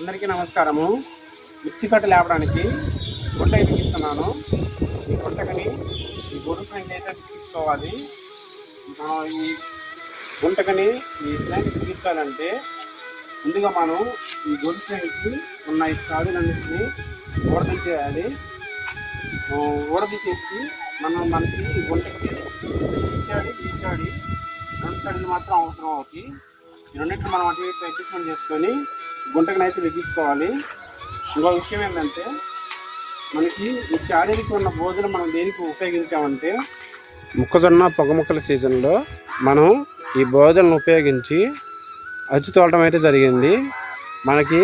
అందరికీ నమస్కారము. మిర్చి కట్ట లేపడానికి గుంట బిగిస్తున్నాను ఈ గుంటకని ఈ గొడుగు అయితే తీసుకోవాలి. ఈ గుంటకని ఈ ఫ్లైన్ తీర్చాలంటే ముందుగా మనం ఈ గొడుగు ఫ్లైన్కి ఉన్న ఈ చాడులన్నింటినీ ఊడదీసేయాలి ఆ, చేసి మనం మనకి ఈ గుంటకి తీర్చాడి తీసాడి రెండు సైడ్లు మాత్రం అవసరం అవుతుంది ఈ రెండింటిని మనం అటు అడ్జస్ట్మెంట్ చేసుకొని గుంటకనైతే వెగ్గించుకోవాలి. ఇంకో విషయం ఏంటంటే మనకి ఈ చాడీకి ఉన్న భోజనం మనం దేనికి ఉపయోగించామంటే మొక్కజొన్న పొగ మొక్కల సీజన్లో మనం ఈ భోజనం ఉపయోగించి అచ్చు తోలటం అయితే జరిగింది. మనకి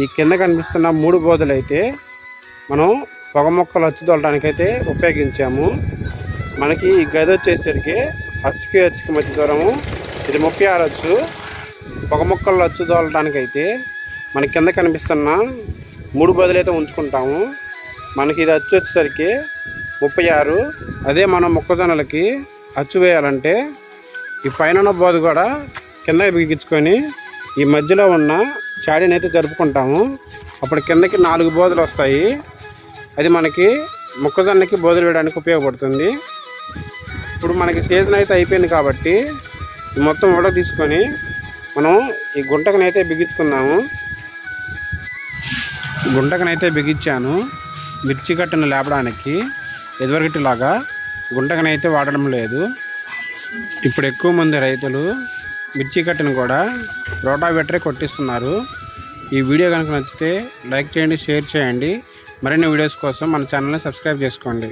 ఈ కింద కనిపిస్తున్న మూడు బోధలు అయితే మనం పొగ మొక్కలు అచ్చు తోలడానికి అయితే ఉపయోగించాము. మనకి ఈ గది వచ్చేసరికి అచ్చుకి అచ్చుకి మధ్య దూరము. ఇది ముప్పై ఆరు అచ్చు. పొగ మొక్కలు అచ్చు తోలడానికి మన కింద కనిపిస్తున్న మూడు బదులు అయితే ఉంచుకుంటాము. మనకి ఇది అచ్చు వచ్చేసరికి ముప్పై ఆరు. అదే మనం మొక్కజొన్నలకి అచ్చు వేయాలంటే ఈ పైన బోధ కూడా కింద బిగించుకొని ఈ మధ్యలో ఉన్న చాడీని అయితే జరుపుకుంటాము. అప్పుడు కిందకి నాలుగు బోధలు వస్తాయి. అది మనకి మొక్కజొన్నకి బోధలు వేయడానికి ఉపయోగపడుతుంది. ఇప్పుడు మనకి సీజన్ అయితే అయిపోయింది కాబట్టి మొత్తం కూడా తీసుకొని మనం ఈ గుంటకనైతే బిగించుకుందాము గుంటకనైతే బిగించాను. మిర్చి కట్టను లేపడానికి ఎదువరగటిలాగా గుంటకనైతే వాడడం లేదు. ఇప్పుడు ఎక్కువ మంది రైతులు మిర్చి కట్టను కూడా రోటావెటరే కొట్టిస్తున్నారు. ఈ వీడియో కనుక నచ్చితే లైక్ చేయండి షేర్ చేయండి. మరిన్ని వీడియోస్ కోసం మన ఛానల్ని సబ్స్క్రైబ్ చేసుకోండి.